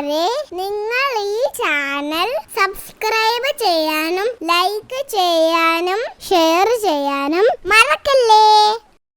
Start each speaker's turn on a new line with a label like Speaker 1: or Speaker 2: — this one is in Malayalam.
Speaker 1: കൂട്ടുകാരെ നിങ്ങൾ ഈ ചാനൽ സബ്സ്ക്രൈബ് ചെയ്യാനും ലൈക്ക് ചെയ്യാനും